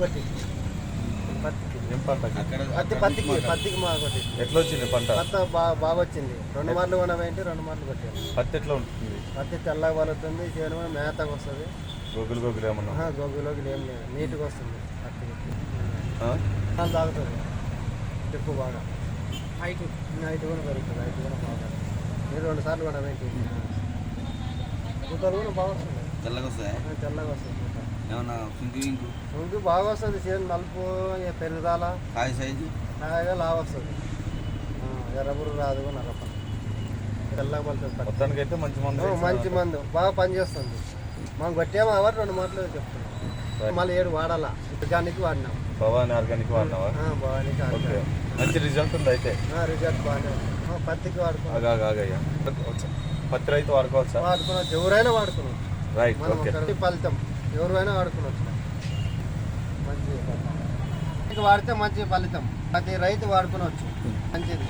ఒకటి పత్తికి పత్తి పత్తికి పత్తికి మా ఒకటి ఎట్లా వచ్చింది పంట పత్త బాగా బాగా వచ్చింది రెండు మార్లు కొనవేంటి రెండు మార్లు కొట్టాను పత్తి ఎట్లా ఉంటుంది పత్తి తెల్లగా పలుతుంది చేను కూడా వస్తుంది గొగ్గులు గొగ్గులు ఏమన్నా ఆహా, ఏం లేదు నీట్గా వస్తుంది పత్తి తాగుతుంది టిప్పు బాగా హైట్ హైట్ కూడా పెరుగుతుంది హైట్ కూడా బాగా మీరు రెండు సార్లు కూడా ఏంటి కూతలు కూడా బాగా వస్తుంది తెల్లగా వస్తాయి? ఆ, తెల్లగా వస్తుంది ఏమన్నా పింక్ పింక్ ముందు బాగా వస్తుంది చేను నలుపు పెరుగుదల. కాయ సైజు? బాగా లావు వస్తుంది. ఆ, ఎర్రబురు రాదు నరప తెల్లగా పలుతుంది. మొత్తానికి అయితే మంచి మంది మంచి మందు. బాగా పనిచేస్తుంది మనం కొట్టాము అవర్ రెండు మాటలు చెప్తున్నాం మళ్ళీ ఏడు వాడాలా? దానికి వాడినాం. భవాని ఆర్గానిక్ వాడినావా? ఓకే. మంచి రిజల్ట్ ఉంది అయితే. రిజల్ట్ బాగానే పత్తికి వాడుకున్నాం ఆగయ్యా పత్తి రైతు వాడుకోవచ్చా? వాడుకోవచ్చు ఎవరైనా వాడుకోవచ్చు రైట్ మనం ఓకే ఫలితం. ఎవరైనా వాడుకోవచ్చు మంచి వాడితే మంచి ఫలితం. ప్రతి రైతు వాడుకోవచ్చు. మంచిది.